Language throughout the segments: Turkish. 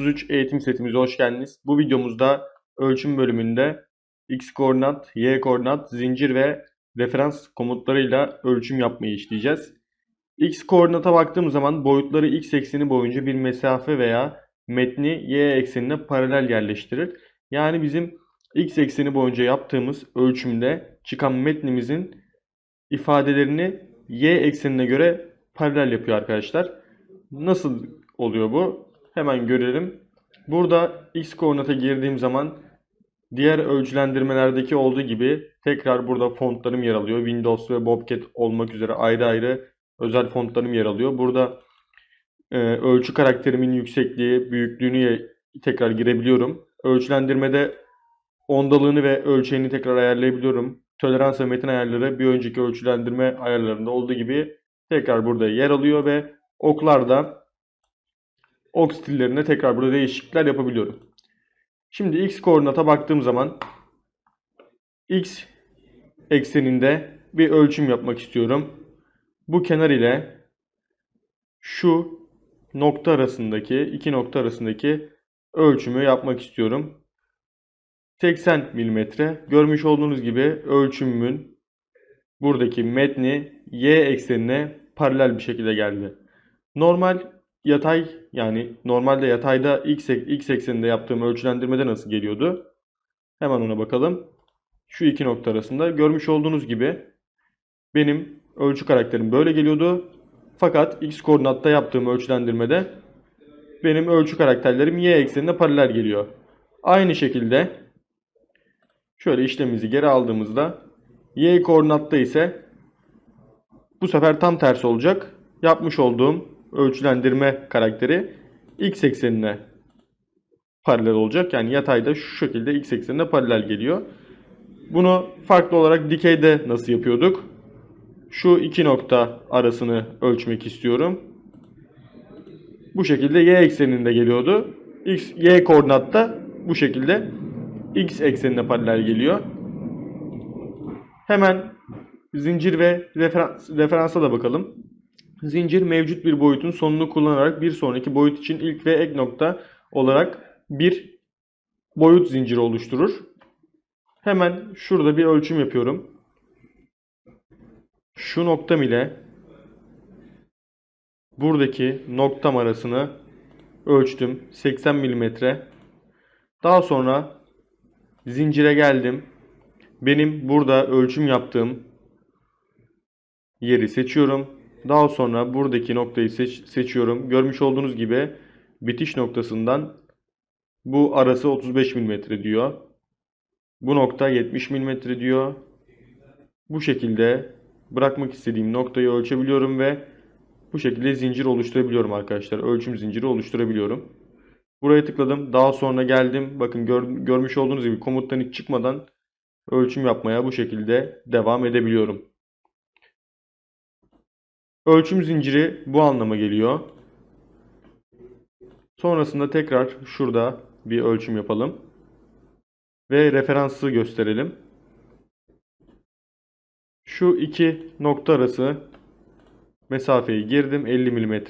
33 eğitim setimize hoş geldiniz. Bu videomuzda ölçüm bölümünde x koordinat, y koordinat, zincir ve referans komutlarıyla ölçüm yapmayı işleyeceğiz. X koordinata baktığım zaman boyutları x ekseni boyunca bir mesafe veya metni y eksenine paralel yerleştirir. Yani bizim x ekseni boyunca yaptığımız ölçümde çıkan metnimizin ifadelerini y eksenine göre paralel yapıyor arkadaşlar. Nasıl oluyor bu? Hemen görelim. Burada x koordinata girdiğim zaman diğer ölçülendirmelerdeki olduğu gibi tekrar burada fontlarım yer alıyor. Windows ve Bobcat olmak üzere ayrı ayrı özel fontlarım yer alıyor. Burada e, ölçü karakterimin yüksekliği, büyüklüğünü tekrar girebiliyorum. Ölçülendirmede ondalığını ve ölçeğini tekrar ayarlayabiliyorum. Tolerans ve metin ayarları bir önceki ölçülendirme ayarlarında olduğu gibi tekrar burada yer alıyor ve oklarda ok stillerine tekrar burada değişiklikler yapabiliyorum. Şimdi x koordinata baktığım zaman x ekseninde bir ölçüm yapmak istiyorum. Bu kenar ile şu nokta arasındaki iki nokta arasındaki ölçümü yapmak istiyorum. 80 milimetre. Görmüş olduğunuz gibi ölçümümün buradaki metni y eksenine paralel bir şekilde geldi. Normal yatay yani normalde yatayda x, x ekseninde yaptığım ölçülendirmede nasıl geliyordu? Hemen ona bakalım. Şu iki nokta arasında görmüş olduğunuz gibi benim ölçü karakterim böyle geliyordu. Fakat x koordinatta yaptığım ölçülendirmede benim ölçü karakterlerim y eksenine paralel geliyor. Aynı şekilde şöyle işlemimizi geri aldığımızda y koordinatta ise bu sefer tam tersi olacak. Yapmış olduğum ölçülendirme karakteri x eksenine paralel olacak. Yani yatayda şu şekilde x eksenine paralel geliyor. Bunu farklı olarak dikeyde nasıl yapıyorduk? Şu iki nokta arasını ölçmek istiyorum. Bu şekilde y ekseninde geliyordu. X, y koordinatta bu şekilde x eksenine paralel geliyor. Hemen zincir ve referans, referansa da bakalım. Zincir mevcut bir boyutun sonunu kullanarak bir sonraki boyut için ilk ve ek nokta olarak bir boyut zinciri oluşturur. Hemen şurada bir ölçüm yapıyorum. Şu noktam ile buradaki noktam arasını ölçtüm. 80 mm. Daha sonra zincire geldim. Benim burada ölçüm yaptığım yeri seçiyorum. Daha sonra buradaki noktayı seç seçiyorum. Görmüş olduğunuz gibi bitiş noktasından bu arası 35 mm diyor. Bu nokta 70 mm diyor. Bu şekilde bırakmak istediğim noktayı ölçebiliyorum ve bu şekilde zincir oluşturabiliyorum arkadaşlar. Ölçüm zinciri oluşturabiliyorum. Buraya tıkladım. Daha sonra geldim. Bakın gör, görmüş olduğunuz gibi komuttan hiç çıkmadan ölçüm yapmaya bu şekilde devam edebiliyorum. Ölçüm zinciri bu anlama geliyor. Sonrasında tekrar şurada bir ölçüm yapalım. Ve referansı gösterelim. Şu iki nokta arası mesafeyi girdim 50 mm.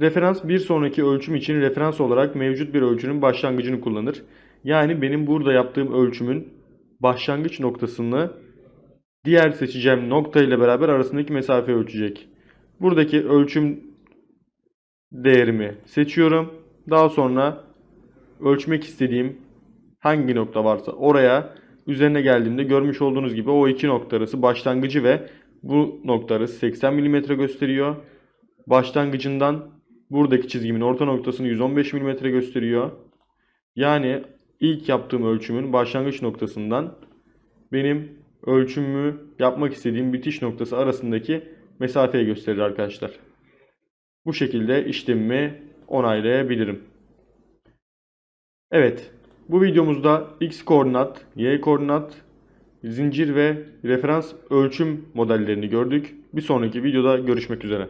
Referans bir sonraki ölçüm için referans olarak mevcut bir ölçünün başlangıcını kullanır. Yani benim burada yaptığım ölçümün başlangıç noktasını diğer seçeceğim nokta ile beraber arasındaki mesafe ölçecek. Buradaki ölçüm değerimi seçiyorum. Daha sonra ölçmek istediğim hangi nokta varsa oraya üzerine geldiğimde görmüş olduğunuz gibi o iki nokta arası başlangıcı ve bu nokta arası 80 mm gösteriyor. Başlangıcından buradaki çizgimin orta noktasını 115 mm gösteriyor. Yani ilk yaptığım ölçümün başlangıç noktasından benim ölçümümü yapmak istediğim bitiş noktası arasındaki mesafeyi gösterir arkadaşlar. Bu şekilde işlemimi onaylayabilirim. Evet, bu videomuzda x koordinat, y koordinat, zincir ve referans ölçüm modellerini gördük. Bir sonraki videoda görüşmek üzere.